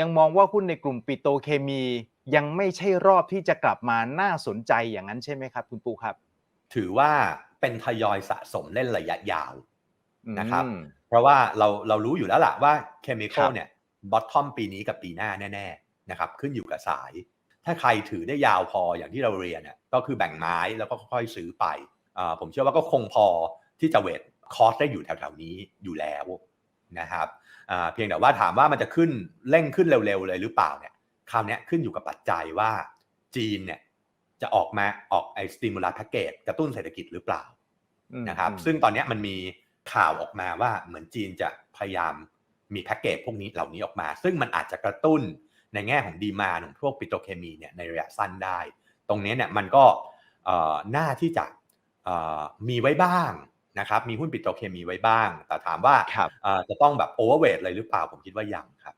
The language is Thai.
ยังมองว่าหุ้นในกลุ่มปิโตรเคมี ยังไม่ใช่รอบที่จะกลับมาน่าสนใจอย่างนั้นใช่ไหมครับ คุณปูครับ ถือว่าเป็นทยอยสะสมเล่นระยะยาวนะครับอืมเพราะว่าเราเรารู้อยู่แล้วล่ะว่าเคมีคอครัลบเนี่ยบอททอมปีนี้กับปีหน้าแน่ๆนะครับขึ้นอยู่กับสาย ถ้าใครถือได้ยาวพออย่างที่เราเรียนเนี่ยก็คือแบ่งไม้แล้วก็ค่อยๆซื้อไปอ่าผมเชื่อว่าก็คงพอที่จะเวทคอสได้อยู่แถวๆนี้อยู่แล้ว นะครับอ่าเพียงแต่ว่าถามว่ามันจะขึ้นเร่งขึ้นเร็วๆเลยหรือเปล่าเนี่ยคราวเนี้ยขึ้นอยู่กับปัจจัยว่าจีนเนี่ยจะออกมาออกไอ้สติมูลัสแพ็กเกจกระตุ้นเศรษฐกิจหรือเปล่าอืมนะครับอืมซึ่งตอนเนี้ยมันมีข่าวออกมาว่าเหมือนจีนจะพยายามมีแพ็กเกจพวกนี้เหล่านี้ออกมา ซึ่งมันอาจจะกระตุ้นในแง่ของดีมาของพวกปิโตรเคมีเนี่ยในระยะสั้นได้ ตรงนี้เนี่ยมันก็เอ่อน่าที่จะเอ่อมีไว้บ้าง นะครับมีหุ้นปิโตรเคมีไว้บ้าง แต่ถามว่าครับเอ่อจะต้องแบบโอเวอร์เวทเลยหรือเปล่าผมคิดว่ายังครับ